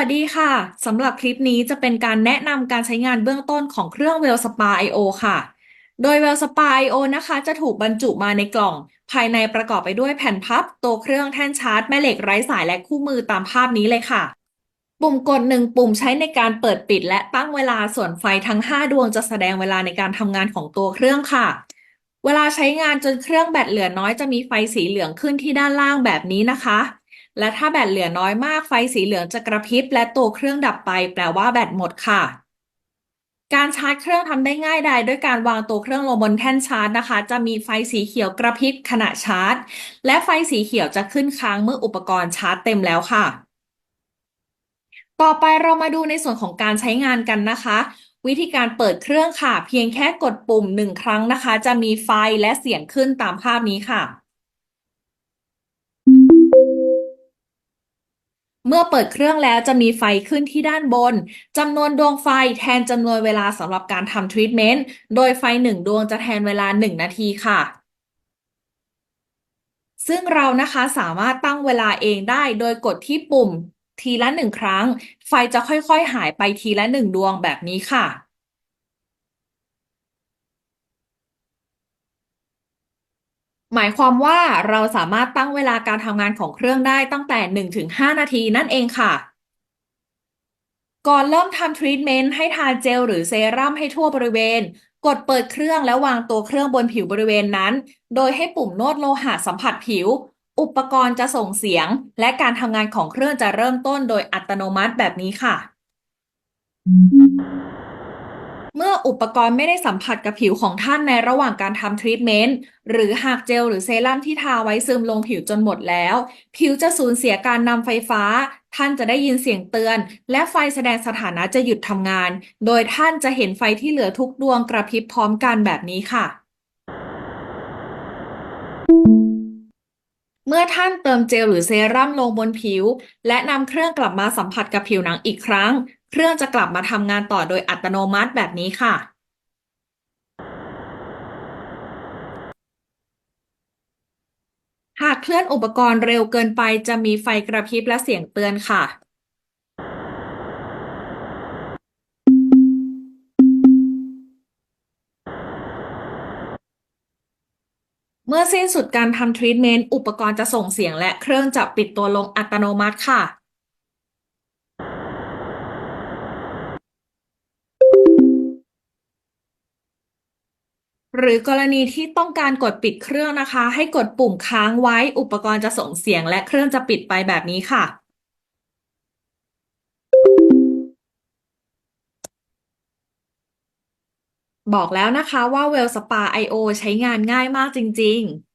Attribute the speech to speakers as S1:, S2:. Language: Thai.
S1: สวัสดีค่ะ สำหรับคลิปนี้จะเป็นการแนะนำการใช้งานเบื้องต้นของเครื่อง Wellspa IO ค่ะ โดย Wellspa IO นะคะ จะถูกบรรจุมาในกล่อง ภายในประกอบไปด้วยแผ่นพับ ตัวเครื่องแท่นชาร์จ แม่เหล็กไร้สายและคู่มือตามภาพนี้เลยค่ะ ปุ่มกดหนึ่งปุ่มใช้ในการเปิดปิด และตั้งเวลาส่วนไฟทั้ง 5 ดวงจะแสดงเวลาในการทำงานของตัวเครื่องค่ะ เวลาใช้งานจนเครื่องแบตเหลือน้อยจะมีไฟสีเหลืองขึ้นที่ด้านล่างแบบนี้นะคะ และถ้าแบตเหลือน้อยมากไฟสีเหลืองจะกระพริบและตัวเครื่องดับไป แปลว่าแบตหมดค่ะ การชาร์จเครื่องทำได้ง่ายดายด้วยการวางตัวเครื่องลงบนแท่นชาร์จนะคะ จะมีไฟสีเขียวกระพริบขณะชาร์จ และไฟสีเขียวจะขึ้นค้างเมื่ออุปกรณ์ชาร์จเต็มแล้วค่ะ ต่อไปเรามาดูในส่วนของการใช้งานกันนะคะวิธีการเปิดเครื่องค่ะ เพียงแค่กดปุ่มหนึ่งครั้งนะคะ จะมีไฟและเสียงขึ้นตามภาพนี้ค่ะ เมื่อเปิดเครื่องแล้วจะมีไฟขึ้นที่ด้านบนจำนวนดวงไฟแทนจำนวนเวลาสำหรับการทำทรีทเมนต์โดยไฟหนึ่งดวงจะแทนเวลา1นาทีค่ะ ซึ่งเรานะคะสามารถตั้งเวลาเองได้โดยกดที่ปุ่มทีละหนึ่งครั้ง ไฟจะค่อยๆ หายไปทีละหนึ่งดวงแบบนี้ค่ะ หมายความว่าเราสามารถตั้งเวลาการทำงานของเครื่องได้ตั้งแต่ 1-5 นาทีนั่นเองค่ะ ก่อนเริ่มทำทรีทเมนต์ให้ทาเจลหรือเซรั่มให้ทั่วบริเวณ กดเปิดเครื่องแล้ววางตัวเครื่องบนผิวบริเวณนั้น โดยให้ปุ่มนวดโลหะสัมผัสผิว อุปกรณ์จะส่งเสียง และการทำงานของเครื่องจะเริ่มต้นโดยอัตโนมัติแบบนี้ค่ะ เมื่ออุปกรณ์ไม่ได้สัมผัสกับผิวของท่านในระหว่างการทำทรีทเมนต์หรือหากเจลหรือเซรั่มที่ทาไว้ซึมลงผิวจนหมดแล้ว ผิวจะสูญเสียการนำไฟฟ้า ท่านจะได้ยินเสียงเตือน และไฟแสดงสถานะจะหยุดทำงาน โดยท่านจะเห็นไฟที่เหลือทุกดวงกระพริบพร้อมกันแบบนี้ค่ะเมื่อท่านเติมเจลหรือเซรั่มลงบนผิว และนำเครื่องกลับมาสัมผัสกับผิวหนังอีกครั้ง เครื่องจะกลับมาทำงานต่อโดยอัตโนมัติแบบนี้ค่ะ หากเคลื่อนอุปกรณ์เร็วเกินไปจะมีไฟกระพริบและเสียงเตือนค่ะ เมื่อสิ้นสุดการทำทรีทเมนต์อุปกรณ์จะส่งเสียงและเครื่องจะปิดตัวลงอัตโนมัติค่ะ หรือกรณีที่ต้องการกดปิดเครื่องนะคะ ให้กดปุ่มค้างไว้อุปกรณ์จะส่งเสียงและเครื่องจะปิดไปแบบนี้ค่ะ บอกแล้วนะคะว่า Wellspa IO ใช้งานง่ายมากจริง ๆ